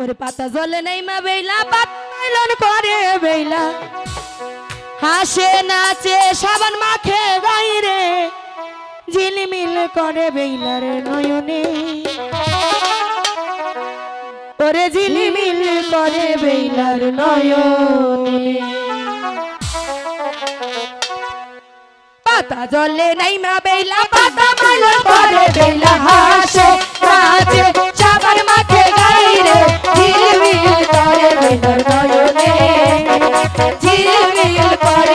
ওরে পাতা জলে নেই মা বেইলা পাতন করে বেলা হাসে নাচে, সাবান মাখে গাইরে ঝিলিমিল করে বেইলার নয়নে। ওরে ঝিলিমিল করে বেইলার নয়নে। পাতা জলে নাই মা বেলা পাতা মাইল করে বেলা হাসে, নাচে ঝিলমিল করে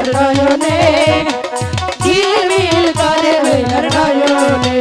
হইয়ার নয়নে ঝিলমিল করে হইয়ার নয়নে